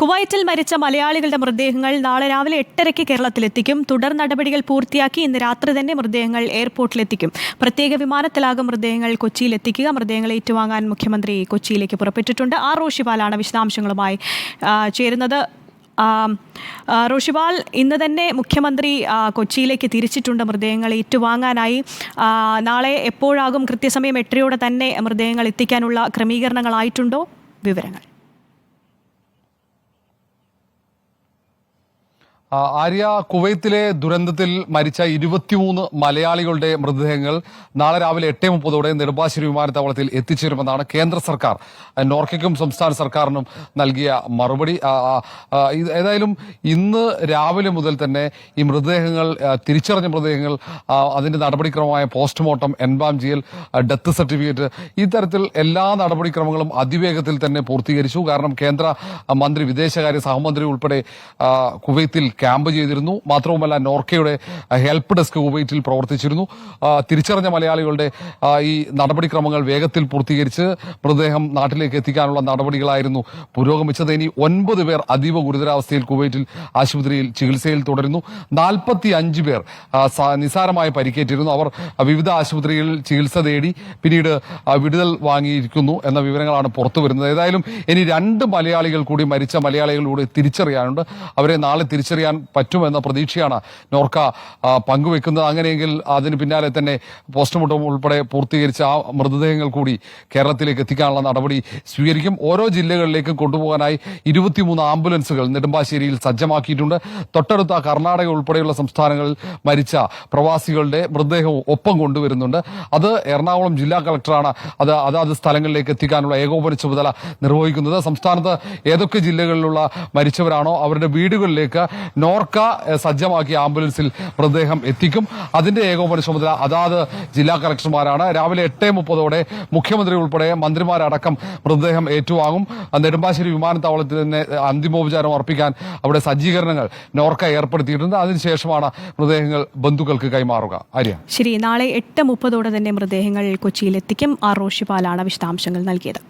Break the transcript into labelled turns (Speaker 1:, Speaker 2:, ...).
Speaker 1: കുവൈറ്റിൽ മരിച്ച മലയാളികളുടെ മൃതദേഹങ്ങൾ നാളെ രാവിലെ എട്ടരയ്ക്ക് കേരളത്തിലെത്തിക്കും. തുടർ നടപടികൾ പൂർത്തിയാക്കി ഇന്ന് രാത്രി തന്നെ മൃതദേഹങ്ങൾ എയർപോർട്ടിലെത്തിക്കും. പ്രത്യേക വിമാനത്തിലാകും മൃതദേഹങ്ങൾ കൊച്ചിയിലെത്തിക്കുക. മൃതദേഹങ്ങൾ ഏറ്റുവാങ്ങാൻ മുഖ്യമന്ത്രി കൊച്ചിയിലേക്ക് പുറപ്പെട്ടിട്ടുണ്ട്. ആർ റോഷിപാലാണ് വിശദാംശങ്ങളുമായി ചേരുന്നത്. റോഷിപാൽ ഇന്ന് തന്നെ മുഖ്യമന്ത്രി കൊച്ചിയിലേക്ക് തിരിച്ചിട്ടുണ്ട് മൃതദേഹങ്ങൾ ഏറ്റുവാങ്ങാനായി. നാളെ എപ്പോഴാകും കൃത്യസമയം എട്ടരയോടെ തന്നെ മൃതദേഹങ്ങൾ എത്തിക്കാനുള്ള ക്രമീകരണങ്ങളായിട്ടുണ്ടോ? വിവരങ്ങൾ
Speaker 2: ആ, ആര്യ കുവൈത്തിലെ ദുരന്തത്തിൽ മരിച്ച ഇരുപത്തിമൂന്ന് മലയാളികളുടെ മൃതദേഹങ്ങൾ നാളെ രാവിലെ എട്ട് മുപ്പതോടെ നെടുമ്പാശ്ശേരി വിമാനത്താവളത്തിൽ എത്തിച്ചേരുമെന്നാണ് കേന്ദ്ര സർക്കാർ. നോർക്കയ്ക്കും സംസ്ഥാന സർക്കാരിനും നൽകിയ മറുപടി. ഏതായാലും ഇന്ന് രാവിലെ മുതൽ തന്നെ ഈ മൃതദേഹങ്ങൾ തിരിച്ചറിഞ്ഞ മൃതദേഹങ്ങൾ അതിന്റെ നടപടിക്രമമായ പോസ്റ്റ്മോർട്ടം എൻബാം ചെയ്യൽ ഡെത്ത് സർട്ടിഫിക്കറ്റ് ഇത്തരത്തിൽ എല്ലാ നടപടിക്രമങ്ങളും അതിവേഗത്തിൽ തന്നെ പൂർത്തീകരിച്ചു. കാരണം കേന്ദ്ര മന്ത്രി വിദേശകാര്യ സഹമന്ത്രി ഉൾപ്പെടെ കുവൈത്തിൽ ക്യാമ്പ് ചെയ്തിരുന്നു. മാത്രവുമല്ല നോർക്കയുടെ ഹെൽപ്പ് ഡെസ്ക് കുവൈറ്റിൽ പ്രവർത്തിച്ചിരുന്നു. തിരിച്ചറിഞ്ഞ മലയാളികളുടെ ഈ നടപടിക്രമങ്ങൾ വേഗത്തിൽ പൂർത്തീകരിച്ച് മൃതദേഹം നാട്ടിലേക്ക് എത്തിക്കാനുള്ള നടപടികളായിരുന്നു പുരോഗമിച്ചത്. ഇനി ഒൻപത് പേർ അതീവ ഗുരുതരാവസ്ഥയിൽ കുവൈറ്റിൽ ആശുപത്രിയിൽ ചികിത്സയിൽ തുടരുന്നു. നാൽപ്പത്തി അഞ്ച് പേർ നിസാരമായി പരിക്കേറ്റിരുന്നു. അവർ വിവിധ ആശുപത്രികളിൽ ചികിത്സ തേടി പിന്നീട് വിടുതൽ വാങ്ങിയിരിക്കുന്നു എന്ന വിവരങ്ങളാണ് പുറത്തു വരുന്നത്. ഏതായാലും ഇനി രണ്ട് മലയാളികൾ കൂടി മരിച്ച മലയാളികളിലൂടെ തിരിച്ചറിയാനുണ്ട്. അവരെ നാളെ തിരിച്ചറിയാൻ പറ്റുമെന്ന പ്രതീക്ഷയാണ് നോർക്ക പങ്കുവെക്കുന്നത്. അങ്ങനെയെങ്കിൽ അതിന് പിന്നാലെ തന്നെ പോസ്റ്റ്മോർട്ടം ഉൾപ്പെടെ പൂർത്തീകരിച്ച ആ മൃതദേഹങ്ങൾ കൂടി കേരളത്തിലേക്ക് എത്തിക്കാനുള്ള നടപടി സ്വീകരിക്കും. ഓരോ ജില്ലകളിലേക്കും കൊണ്ടുപോകാനായി ഇരുപത്തിമൂന്ന് ആംബുലൻസുകൾ നെടുമ്പാശ്ശേരിയിൽ സജ്ജമാക്കിയിട്ടുണ്ട്. തൊട്ടടുത്ത കർണാടക ഉൾപ്പെടെയുള്ള സംസ്ഥാനങ്ങളിൽ മരിച്ച പ്രവാസികളുടെ മൃതദേഹവും ഒപ്പം കൊണ്ടുവരുന്നുണ്ട്. അത് എറണാകുളം ജില്ലാ കളക്ടറാണ് അത് അതാത് സ്ഥലങ്ങളിലേക്ക് എത്തിക്കാനുള്ള ഏകോപന ചുമതല നിർവഹിക്കുന്നത്. സംസ്ഥാനത്ത് ഏതൊക്കെ ജില്ലകളിലുള്ള മരിച്ചവരാണോ അവരുടെ വീടുകളിലേക്ക് നോർക്ക സജ്ജമാക്കി സജ്ജമാക്കിയ ആംബുലൻസിൽ മൃതദേഹം എത്തിക്കും. അതിന്റെ ഏകോപന ചുമതല അതാത് ജില്ലാ കളക്ടർമാരാണ് രാവിലെ എട്ട് മുപ്പതോടെ മുഖ്യമന്ത്രി ഉൾപ്പെടെ മന്ത്രിമാരടക്കം മൃതദേഹം ഏറ്റുവാങ്ങും. നെടുമ്പാശ്ശേരി വിമാനത്താവളത്തിൽ തന്നെ അന്തിമോപചാരം അർപ്പിക്കാൻ അവിടെ സജ്ജീകരണങ്ങൾ നോർക്ക ഏർപ്പെടുത്തിയിട്ടുണ്ട്. അതിനുശേഷമാണ് മൃതദേഹങ്ങൾ ബന്ധുക്കൾക്ക് കൈമാറുക. ആര്യ?
Speaker 1: ശരി നാളെ എട്ട് മുപ്പതോടെ തന്നെ മൃതദേഹങ്ങൾ കൊച്ചിയിലെത്തിക്കും ആർ റോഷിപാലാണ് വിശദാംശങ്ങൾ നൽകിയത്.